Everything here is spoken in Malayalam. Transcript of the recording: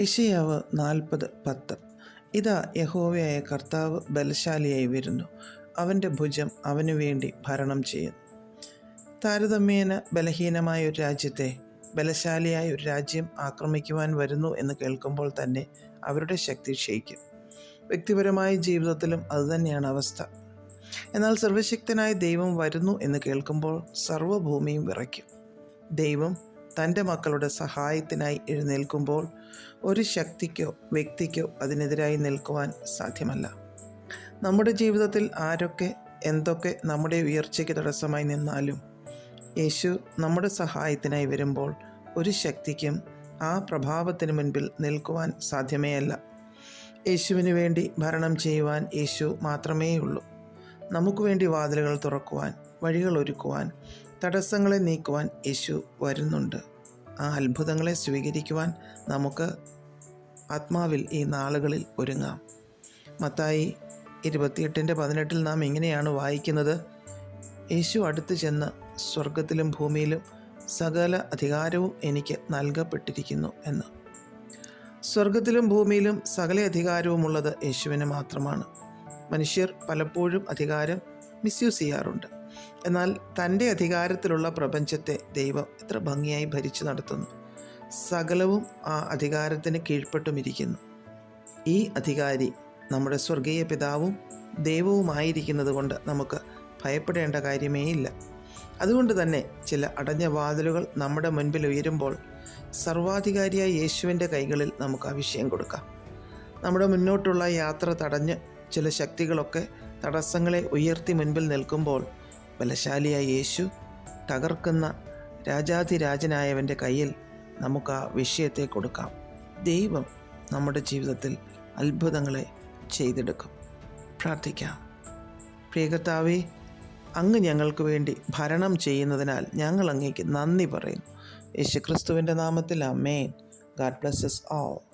ഇഷയാവ് നാൽപ്പത് പത്ത്. ഇതാ യഹോവയായ കർത്താവ് ബലശാലിയായി വരുന്നു. അവന്റെ ഭുജം അവനു വേണ്ടി ഭരണം ചെയ്യുന്നു താരതമ്യേന ബലഹീനമായ ഒരു രാജ്യത്തെ ബലശാലിയായ ഒരു രാജ്യം ആക്രമിക്കുവാൻ വരുന്നു എന്ന് കേൾക്കുമ്പോൾ തന്നെ അവരുടെ ശക്തി ക്ഷയിക്കും. വ്യക്തിപരമായ ജീവിതത്തിലും അതുതന്നെയാണ് അവസ്ഥ. എന്നാൽ സർവശക്തനായ ദൈവം വരുന്നു എന്ന് കേൾക്കുമ്പോൾ സർവഭൂമിയും വിറയ്ക്കും. ദൈവം തന്റെ മക്കളുടെ സഹായത്തിനായി എഴുന്നേൽക്കുമ്പോൾ ഒരു ശക്തിക്കോ വ്യക്തിക്കോ അതിനെതിരായി നിൽക്കുവാൻ സാധ്യമല്ല. നമ്മുടെ ജീവിതത്തിൽ ആരൊക്കെ എന്തൊക്കെ നമ്മുടെ ഉയർച്ചയ്ക്ക് തടസ്സമായി നിന്നാലും യേശു നമ്മുടെ സഹായത്തിനായി വരുമ്പോൾ ഒരു ശക്തിക്കും ആ പ്രഭാവത്തിന് മുൻപിൽ നിൽക്കുവാൻ സാധ്യമേ അല്ല യേശുവിന് വേണ്ടി ഭരണം ചെയ്യുവാൻ യേശു മാത്രമേ ഉള്ളൂ നമുക്ക് വേണ്ടി വാതിലുകൾ തുറക്കുവാൻ വഴികൾ ഒരുക്കുവാൻ തടസ്സങ്ങളെ നീക്കുവാൻ യേശു വരുന്നുണ്ട്. ആ അത്ഭുതങ്ങളെ സ്വീകരിക്കുവാൻ നമുക്ക് ആത്മാവിൽ ഈ നാളുകളിൽ ഒരുങ്ങാം. മത്തായി ഇരുപത്തിയെട്ടിന്റെ പതിനെട്ടിൽ നാം ഇങ്ങനെയാണ് വായിക്കുന്നത്. യേശു അടുത്ത് ചെന്ന് സ്വർഗത്തിലും ഭൂമിയിലും സകല അധികാരവും എനിക്ക് നൽകപ്പെട്ടിരിക്കുന്നു എന്ന്. സ്വർഗത്തിലും ഭൂമിയിലും സകല അധികാരവുമുള്ളത് യേശുവിന് മാത്രമാണ്. മനുഷ്യർ പലപ്പോഴും അധികാരം മിസ്യൂസ് ചെയ്യാറുണ്ട്. എന്നാൽ തന്റെ അധികാരത്തിലുള്ള പ്രപഞ്ചത്തെ ദൈവം എത്ര ഭംഗിയായി ഭരിച്ചു നടത്തുന്നു. സകലവും ആ അധികാരത്തിന് കീഴ്പ്പെട്ടുമിരിക്കുന്നു. ഈ അധികാരി നമ്മുടെ സ്വർഗീയ പിതാവും ദൈവവുമായിരിക്കുന്നത് കൊണ്ട് നമുക്ക് ഭയപ്പെടേണ്ട കാര്യമേ ഇല്ല അതുകൊണ്ട് തന്നെ ചില അടഞ്ഞ വാതിലുകൾ നമ്മുടെ മുൻപിൽ ഉയരുമ്പോൾ സർവാധികാരിയായ യേശുവിന്റെ കൈകളിൽ നമുക്ക് വിഷയം കൊടുക്കാം. നമ്മുടെ മുന്നോട്ടുള്ള യാത്ര തടഞ്ഞ് ചില ശക്തികളൊക്കെ തടസ്സങ്ങളെ ഉയർത്തി മുൻപിൽ നിൽക്കുമ്പോൾ ബലശാലിയായ യേശു തകർക്കുന്ന രാജാധിരാജനായവന്റെ കയ്യിൽ നമുക്ക് ആ വിഷയത്തെ കൊടുക്കാം. ദൈവം നമ്മുടെ ജീവിതത്തിൽ അത്ഭുതങ്ങളെ ചെയ്തെടുക്കും. പ്രാർത്ഥിക്കാം. പ്രിയകർത്താവെ അങ്ങ് ഞങ്ങൾക്ക് വേണ്ടി ഭരണം ചെയ്യുന്നതിനാൽ ഞങ്ങൾ അങ്ങേക്ക് നന്ദി പറയുന്നു. യേശുക്രിസ്തുവിന്റെ നാമത്തിൽ മെയിൻ ഗാഡ് ബ്ലസ്സസ് ഓൾ